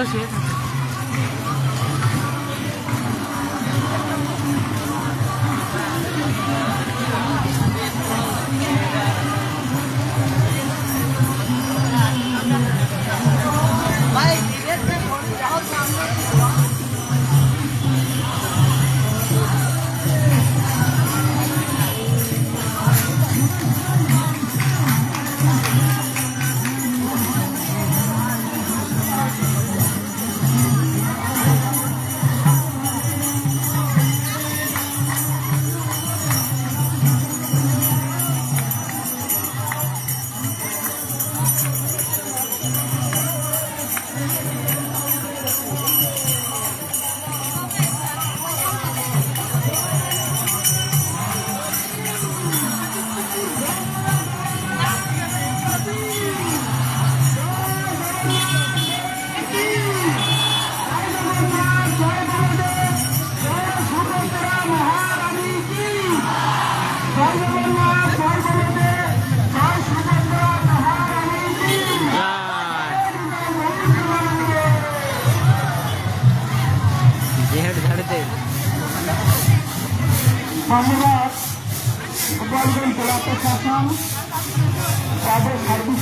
তো শুয়ে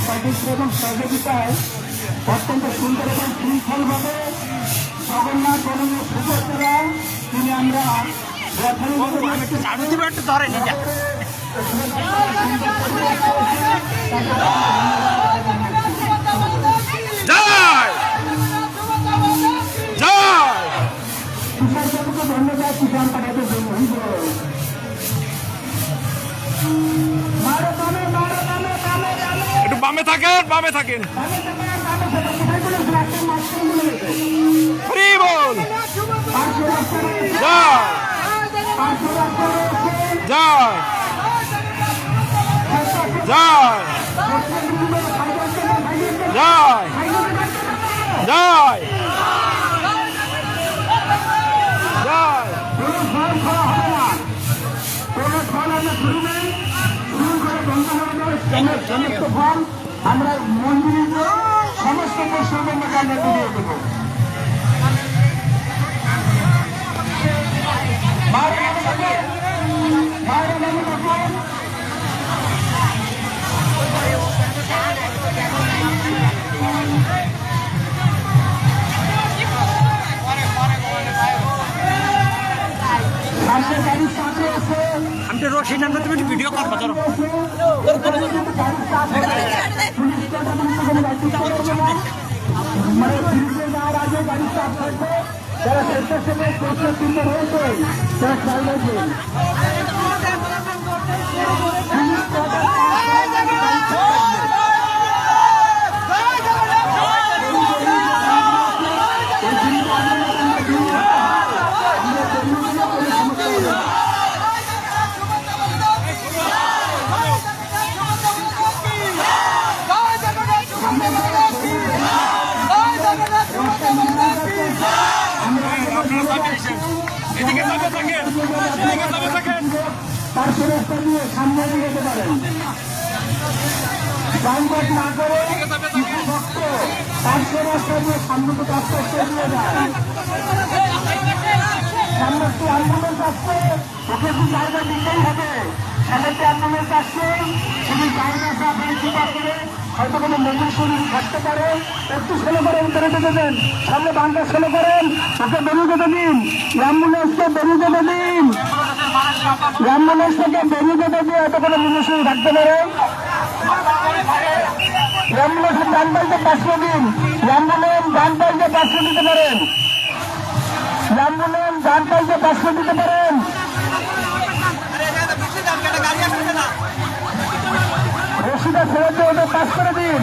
এবং সহযোগিতায় অত্যন্ত সুন্দর এবং শৃঙ্খলভাবে জগন্নাথ বরণের সুযোগরা তিনি আমরা ধরে নিজে ধন্যবাদ কিষাণ পাঠাতে জন্য। মারো বামে থাকেন বামে থাকেন। হরি বল। জয়। জয়। জয়। জয়। জয়। জয়। শুরু নেই শুরু করে বঙ্গবন্ধুর সমস্ত ফল আমরা মন্দিরিত সমস্ত পশ্চিমবঙ্গকে আমরা দিয়ে দেবো। Thank নামে আমি তো রশি নামটা তুমি ভিডিও করব করবে যারা স্বেচ্ছাসেবক প্রশ্নের রয়েছে তারা কোনো থাকতে পারে, একটু ছেলে করেন বেরোতে দেবেন সামনে বাংলা ছেলে করেন ওকে বেরিয়ে যেতে দিন, অ্যাম্বুলেন্সকে বেরিয়ে যেতে দিন। অ্যাম্বুলেন্স থেকে বেরিয়ে যেতে দিয়ে এত কোনো মনুষ্য থাকতে পারে। অ্যাম্বুলেন্সের ডান পাশে পাঁচশো দিন, অ্যাম্বুলেন্স ডান পাশে পাঁচশো দিতে পারেন। অ্যাম্বুলেন্স ডান পাশে পাঁচশো দিতে পারেন। রশিদা ছেড়ে ওদের পাস করে দিন।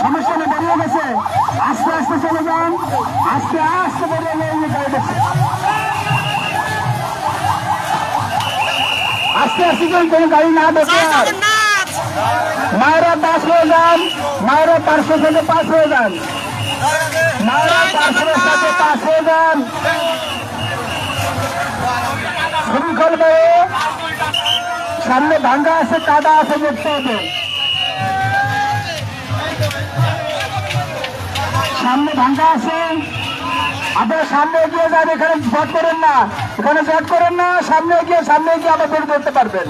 সমস্যা নেই বেরিয়ে গেছে। আস্তে আস্তে চলে যান। আস্তে আস্তে বেরিয়ে গিয়ে গাড়ি আস্তে আস্তে যেন কোনো গাড়ি না ঢোকে মায়েরা পাশ হয়ে যান মায়েরা পার্শ্ব থেকে পাশ হয়ে যান। মায়েরা পার্শ্বের সাথে পাশ হয়ে যান। শৃঙ্খল ভাবে সামনে ভাঙ্গা আছে কাদা আছে দেখতে হবে সামনে ভাঙ্গা আছে। আপনারা সামনে এগিয়ে যান, এখানে জট করেন না। এখানে জট করেন না, সামনে এগিয়ে সামনে এগিয়ে আবার বের করতে পারবেন।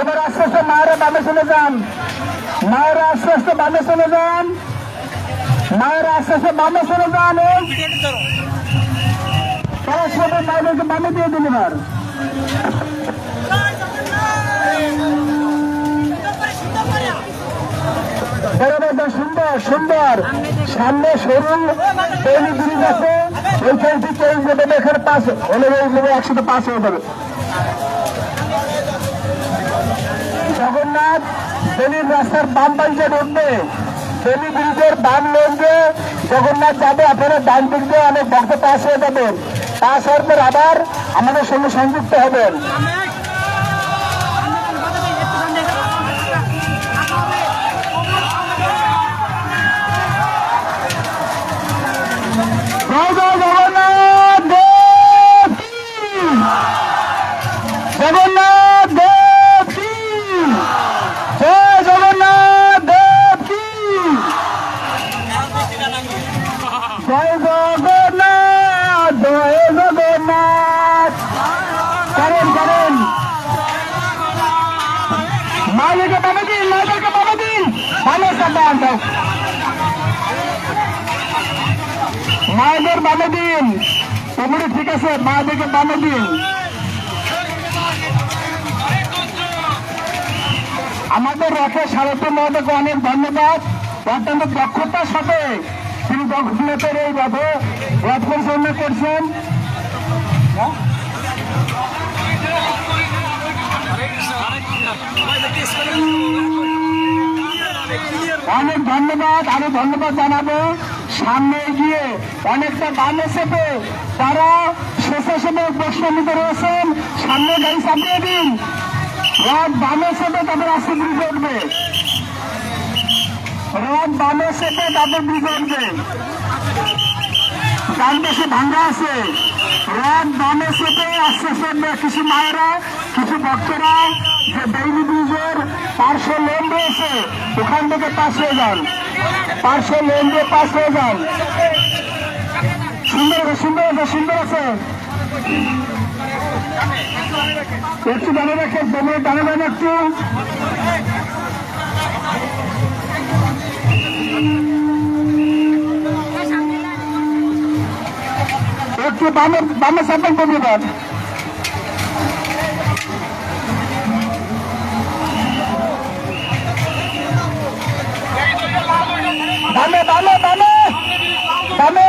এবার আস্তে আস্তে মায়েরা বামে চলে যান। মায়েরা আস্তে আস্তে বামে চলে যান। মায়েরা আস্তে আস্তে বামে চলে যান ভিডিওটা ধরো মায়েদেরকে দিয়ে দিন এবার। সুন্দর সুন্দর। সামনে সরুন তৈরি ব্রিজ থেকে এই যাবে হলে একসাথে পাস হয়ে যাবে। জগন্নাথ রাস্তার বাম পাশে ঢুকবে ফেনী ব্রিজের বাম লেনকে জগন্নাথ যাবে, আপনারা ডান দিক দিয়ে অনেক ভক্ত পাশ হয়ে যাবেন। পাশ হওয়ার পর আবার আমাদের সঙ্গে সংযুক্ত হবেন। জয়। সাবান মায়েদের বামে দিন। তোমরা ঠিক আছে, মায়েদেরকে বামে দিন। আমাদের রথে সারথী মহোদয়কে অনেক ধন্যবাদ। অত্যন্ত দক্ষতার সাথে তিনি দক্ষিণের এই রথে রথ পরিচালনা করছেন? অনেক ধন্যবাদ, আরও ধন্যবাদ জানাব। সামনে গিয়ে অনেকটা বামে চেপে তারা স্বেচ্ছাসেবক বৈষ্ণবীতে রয়েছেন। সামনে গাড়ি চাপিয়ে দিন। রথ বামে চেপে তাদের আস্তে ব্রিজে উঠবে রথ বামে চেপে তাদের ব্রিজে উঠবে ডান পাশে ভাঙ্গা আছে। রথ বামে চেপে আস্তে আস্তে কিছু মায়েরা, কিছু ভক্তরা। যে ডেইলি ব্রিজের পার্শ্ব লেন রয়েছে। ওখান থেকে পাশ হয়ে যান। পার্শ্ব লেন দিয়ে পাশ হয়ে যান। সুন্দর আছে সুন্দর আছে সুন্দর আছে। একটু দাঁড়িয়ে রাখেন তোমরা দাঁড়িয়ে দেন একটু। একটু বামে বামে করবে বাদ বামে বামে বামে বামে।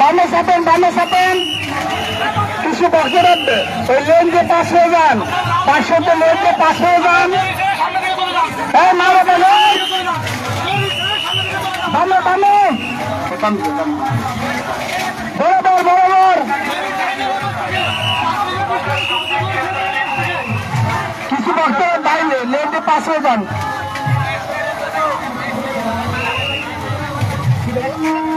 বামে সাপেন বামে সাপেন। কিছু বসে রাখবে। ওই লেন দিয়ে পাশ হয়ে যান। পাঁচশো তো লেন দিয়ে পাশ হয়ে যান। হ্যাঁ মারো বামে বামে বামে। বরাবর বরাবর। কিছু বক্তব্য বাইরে, লেন পাশ হয়ে যান। Thank you.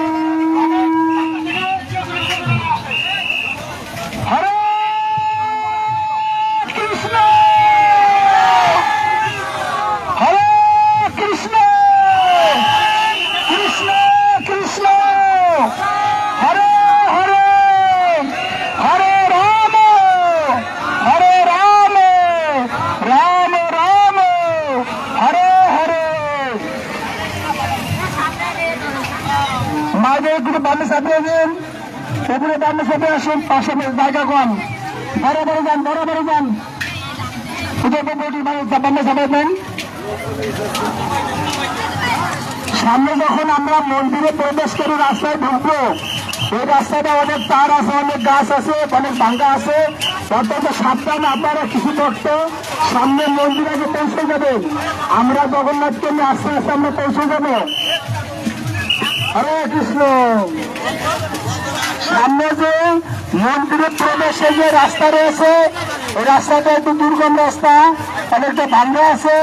দিন উপরে বামে চাপিয়ে আসুন, পাশে জায়গা কম। যান বরাবর যান। বামে চাপিয়ে দেন সামনে যখন আমরা মন্দিরে প্রবেশ করে, রাস্তায় ঢুকবো ওই রাস্তাটা অনেক তার আছে, অনেক গাছ আছে, অনেক ভাঙ্গা আছে। অর্থাৎ সাবধান, আপনারা কিছু ভক্ত সামনে মন্দির আগে পৌঁছে যাবেন। আমরা জগন্নাথকে আস্তে আস্তে আমরা পৌঁছে যাব। হরে কৃষ্ণ। সামনে যে মন্দিরের প্রবেশে যে রাস্তা রয়েছে ওই রাস্তাটা একটু দুর্গম রাস্তা অনেকটা ভাঙ্গা আছে।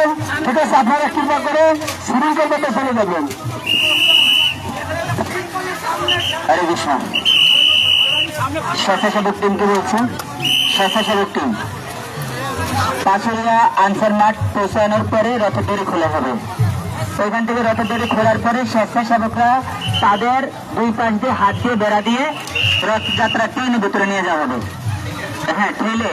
ঠিক আছে, আপনারা কৃপা করে সিরিজের মধ্যে চলে যাবেন হরে কৃষ্ণ। স্বেচ্ছাসেবক টিমকে বলছি। স্বেচ্ছাসেবক টিম পাঁচুরিয়া আনসার মাঠ পৌঁছানোর পরে রথ দড়ি খোলা হবে। ওইখান থেকে রথের দড়ি খোলার পরে স্বেচ্ছাসেবকরা তাদের দুই পাশ দিয়ে হাত দিয়ে বেড়া দিয়ে রথযাত্রা ট্রেনের ভিতরে নিয়ে যাওয়া হবে। হ্যাঁ ঠেলে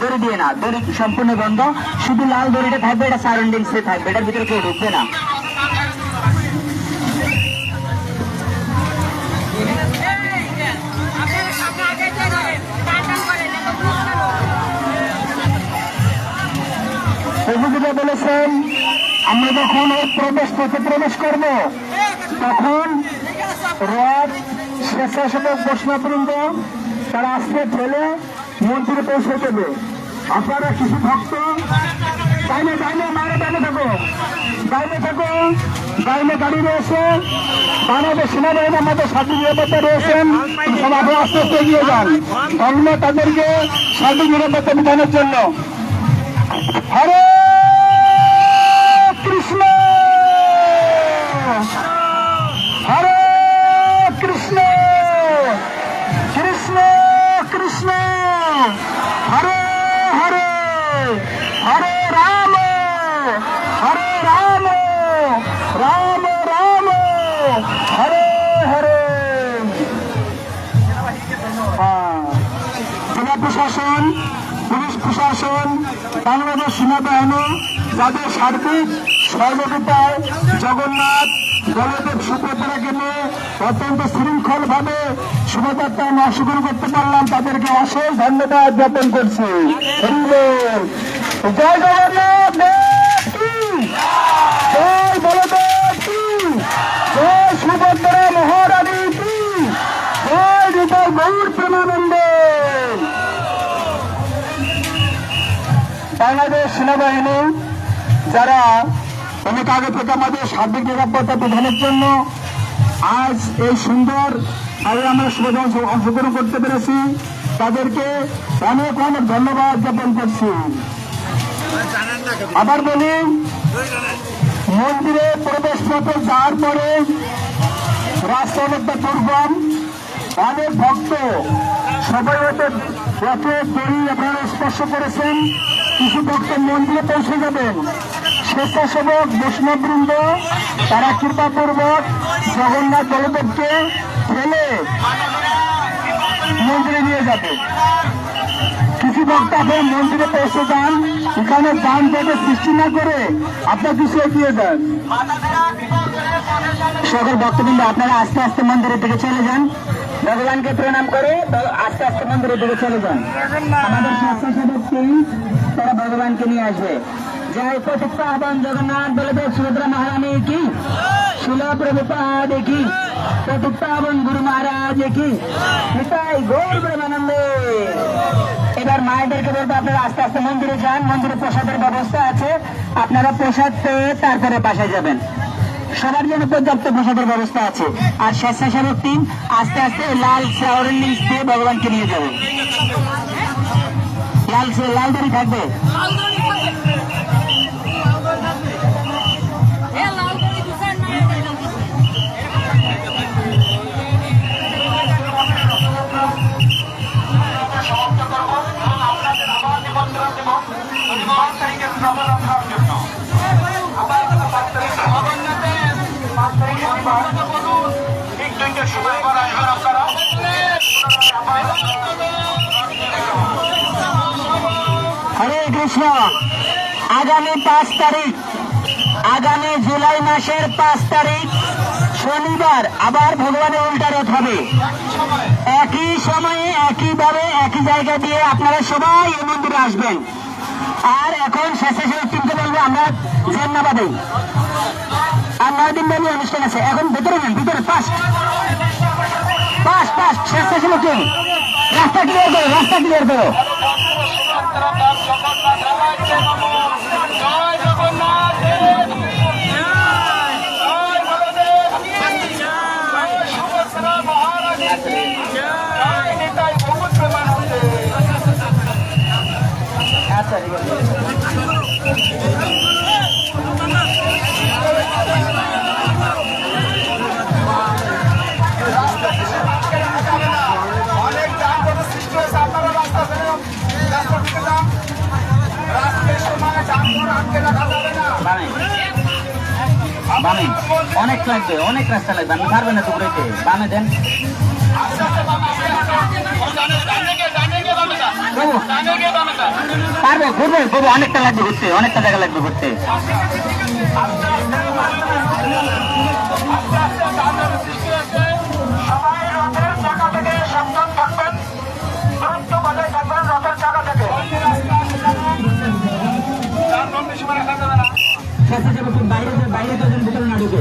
দড়ি দিয়ে না, দড়ি সম্পূর্ণ বন্ধ। শুধু লাল দড়িটা থাকবে, এটা সারাউন্ডিংসে থাকবে, এটার ভিতরে কেউ ঢুকবে না। বলেছেন আমরা যখন ওই প্রবেশ পথে প্রবেশ করব, তখন রথ স্বেচ্ছাসেবক বৈষ্ণববৃন্দ তারা আস্তে ঠেলে মন্দিরে পৌঁছে দেবে। আপনারা কিছু ভক্ত, ডাইনে ডাইনে মারে ডাইনে থাকো ডাইনে থাকো, ডাইনে গাড়ি রয়েছে। বাংলাদেশ সেনাবাহিনী, আমাদের সাথী নিরাপত্তা রয়েছেন। আরও আস্তে আস্তে এগিয়ে যান। অন্য তাদেরকে সাথী নিরাপত্তা বিধানের জন্য। হরে হরে কৃষ্ণ কৃষ্ণ কৃষ্ণ, হরে হরে হরে রাম হরে রাম রাম রাম, হরে হরে। হ্যাঁ জেলা প্রশাসন পুলিশ প্রশাসন, বাংলাদেশ সেনাবাহিনী যাদের সার্বিক সহযোগিতায় জগন্নাথ বলদেব সুভদ্রাকে নিয়ে অত্যন্ত শৃঙ্খল ভাবে শোভাযাত্রা আমরা অংশগ্রহণ করতে পারলাম। তাদেরকে অশেষ ধন্যবাদ জ্ঞাপন করছি। জয় জগন্নাথ বাংলাদেশ সেনাবাহিনী, যারা অনেক আগে থেকে আমাদের সার্বিক নিরাপত্তা বিধানের জন্য আজ এই সুন্দর আগে আমরা সুবিধা অংশগ্রহণ করতে পেরেছি। তাদেরকে অনেক অনেক ধন্যবাদ জ্ঞাপন করছি। আবার বলি, মন্দিরে প্রবেশ পথে যাওয়ার পরে রাস্তা অনেকটা দুর্গম অনেক ভক্ত সবাই ওদের রথের দড়ি আপনারা স্পর্শ করেছেন। কিছু ভক্ত মন্দিরে পৌঁছে যাবেন। স্বেচ্ছাসেবক বৈষ্ণববৃন্দ তারা কৃপাপূর্বক জগন্নাথ বলদেবকে ফেলে মন্দিরে নিয়ে যাবে। কিছু ভক্ত আপনার মন্দিরে পৌঁছে যান, এখানে দান যাতে সৃষ্টি না করে আপনার কিছু এগিয়ে যান। সকল ভক্তবৃন্দ, আপনারা আস্তে আস্তে মন্দিরের দিকে চলে যান। ভগবানকে প্রণাম করে আস্তে আস্তে মন্দিরের দিকে চলে যান। আমাদের স্বেচ্ছাসেবক টিম, তারা ভগবানকে নিয়ে আসবে। জয় জগন্নাথ বলদেব সুভদ্রা মহারানী কি? শিলা প্রভুপাদ কি? গুরু মহারাজ কি? গৌর এবার মায়েদেরকে বলব আপনারা আস্তে আস্তে মন্দিরে যান, মন্দিরে প্রসাদের ব্যবস্থা আছে। আপনারা প্রসাদ পেয়ে তারপরে বাসায় যাবেন। সবার জন্য পর্যাপ্ত প্রসাদের ব্যবস্থা আছে। আর স্বেচ্ছাসেবক টিম আস্তে আস্তে লাল শ্রাউরের লিস্ট দিয়ে ভগবানকে নিয়ে যাবে। লাল লাল দাড়ি থাকবে? হরে কৃষ্ণ। আগামী পাঁচ তারিখ, আগামী জুলাই মাসের পাঁচ তারিখ, শনিবার আবার ভগবানের উল্টা রথ হবে। একই সময়ে, একইভাবে, একই জায়গা দিয়ে আপনারা সবাই এই মন্দিরে আসবেন। আর এখন শেষে সেই টিমকে বলব, আমরা জেন্নাবাদে। আর নয় দিন ব্যাপী অনুষ্ঠান আছে। এখন ভিতরে নেন ভিতরে ফার্স্ট ফার্স্ট ফার্স্ট স্বেচ্ছাসেবক টিম রাস্তা ক্লিয়ার করো, রাস্তা ক্লিয়ার করো। বামে অনেক লাগবে অনেক রাস্তা লাগবে আমি ছাড়বেন না তো ঘুরেতে। বামে দেন। আচ্ছা, আচ্ছা, আচ্ছা, পারব ঘুরবো ঘুরবো অনেকটা লাগবে ঘুরতে অনেকটা জায়গা লাগবে ঘুরতে। বাইরে বাইরে তো ভিতরে না ঢুকে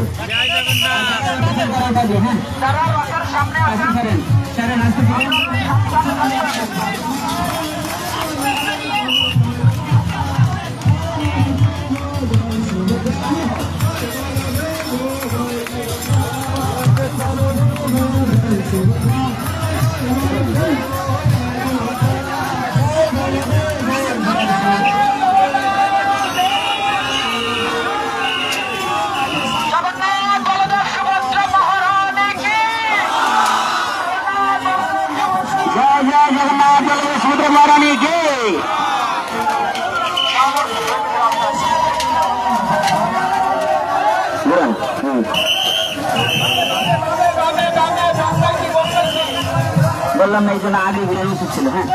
হ্যাঁ সামনে সারেন আসতে জগন্নাথ মহারানী গে বললাম না এই জন্য আগে বেরোনো উচিত ছিল হ্যাঁ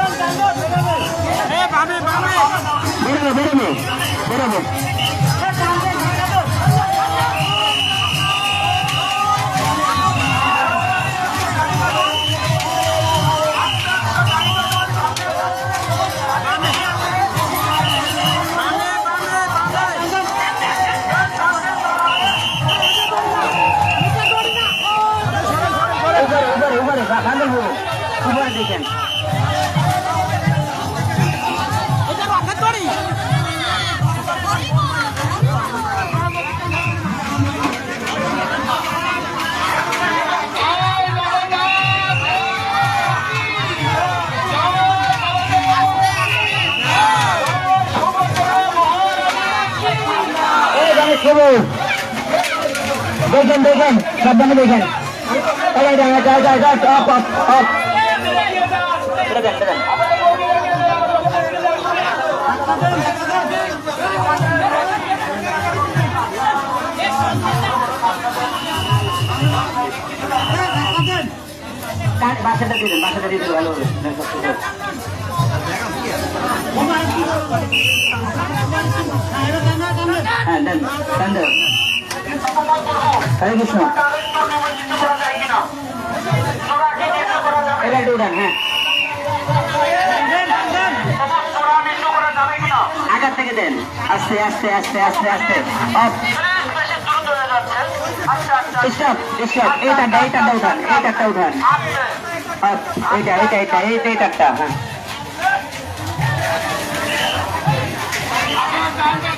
বেরোবে বেরোবে বেরোবে। দেখেন দেখেন সাবধানে দেখেন বাসাটা দিয়ে দেন বাসাটা দিলে ভালো হবে। হরে কৃষ্ণ এটা একটু হ্যাঁ আগার থেকে দেন আস্তে আস্তে আস্তে আস্তে আস্তে হয়ে স্টপ স্টপ এই তারটা এই তারটা উঠান এই তারটা উঠান আস্তে অফ এইটা এইটা এইটা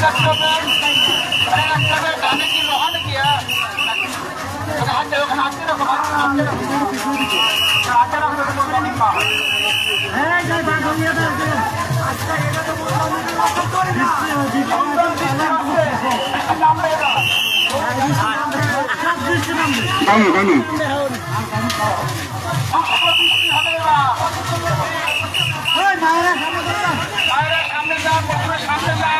তাই তাই মাতাজি সামনে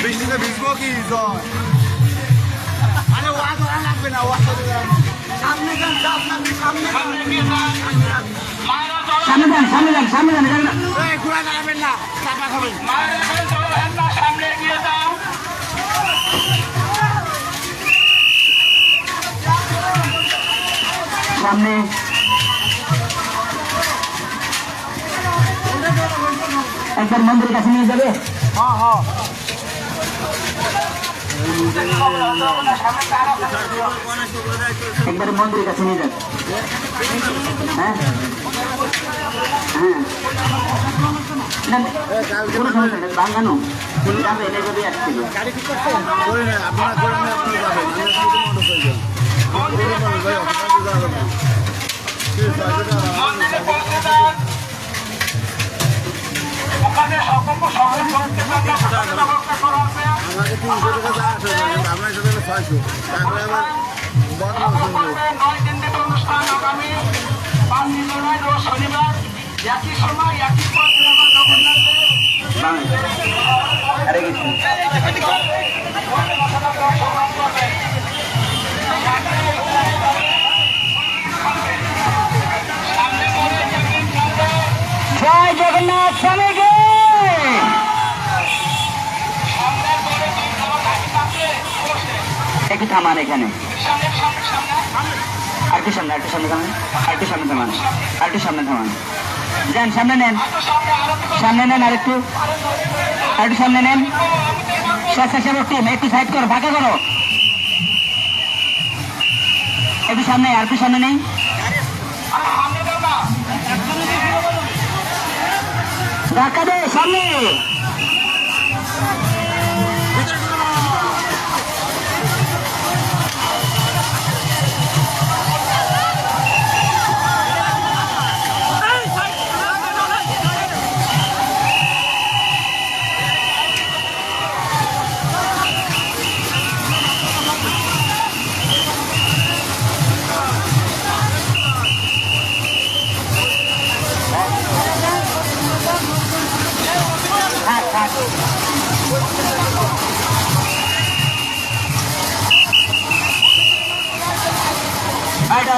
বৃষ্টিতে ভিজবো কি জয় ওয়া করা লাগবে না ওয়া সামনে যান সামনে সামনে সামনে যান সামনে যান সামনে যান। ঘোড়া দাঁড়াবেন না চাপা খাবেন। সামনে এগিয়ে সামনে। একবার মন্দিরের কাছে নিয়ে যাবে? একবার মন্দিরের কাছে নিয়ে যান হ্যাঁ? হ্যাঁ। বাঙানো যাবে, এনে আসছিল মন্দিরে পৌঁছে আগামী পাঁচই জুলাই রোজ শনিবার একই সময় একই পথ আরে কিছু জয় জগন্নাথ স্বামীকে একটু থামান এখানে। আর একটু সামনে, আর একটু সামনে থামান। আর একটু সামনে থামান। আর একটু সামনে থামান। যান, সামনে নেন। সামনে নেন আর একটু। আর সামনে নেন। স্বেচ্ছাসেবক টিম, একটু সাইড করো, ফাঁকা করো। একটু সামনে, আর একটু সামনে নেই। ধাক্কা দেয় সামনে।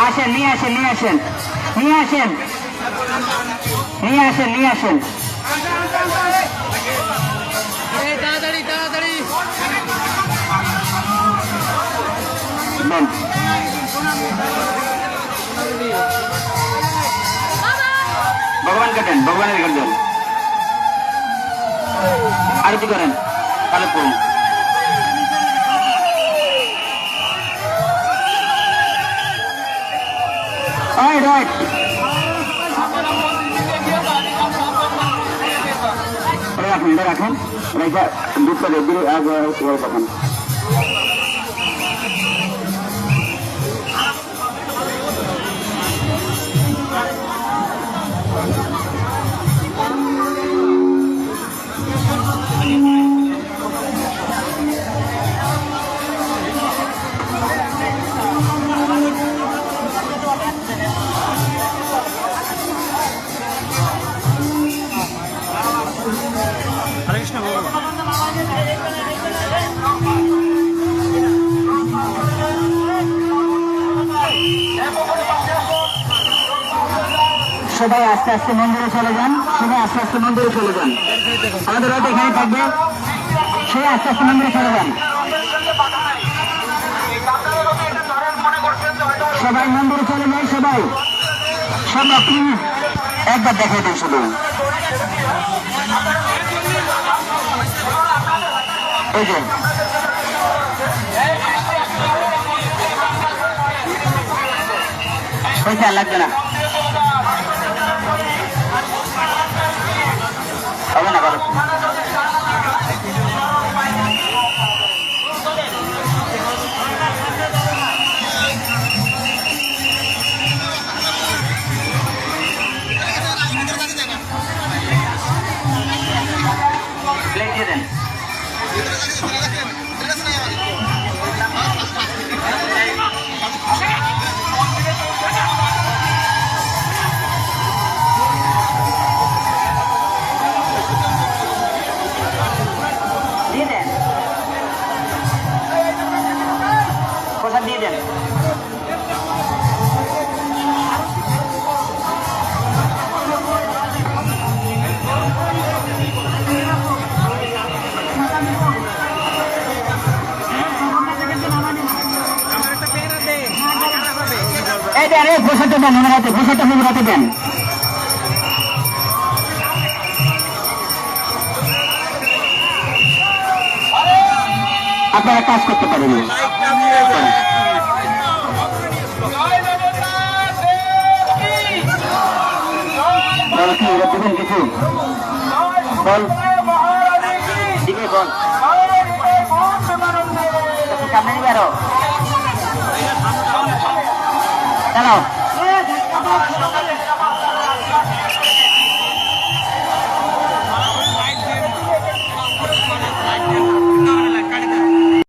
আসেন নিয়ে আসেন নিয়ে আসেন। নিয়ে আসেন। নিয়ে আসেন নিয়ে আসেন। তাড়াতাড়ি তাড়াতাড়ি। ভগবান কাটেন ভগবানের কাট দেন আরতি করেন তাহলে করুন রাইট রাইট রাখুন রাখেন। রেখা দুধটা দিলে আগে তখন হরে আস্তে আস্তে মন্দিরে চলে যান। সবাই আস্তে আস্তে মন্দিরে চলে যান। আমাদের রথ এখানে থাকবে। সে আস্তে আস্তে মন্দিরে চলে যান। সবাই মন্দিরে চলে যায় সবাই। সব প্লিজ একবার দেখাই দেন শুধু। এই যে। পয়সা লাগবে না। এই প্রসাদটা দেন প্রসাদটা ওনার হাতে দেন। আপনারা কাজ করতে পারেন। দেবেন কিছু? বল। দিকে বল। সামনে নিবে আরও। 来了。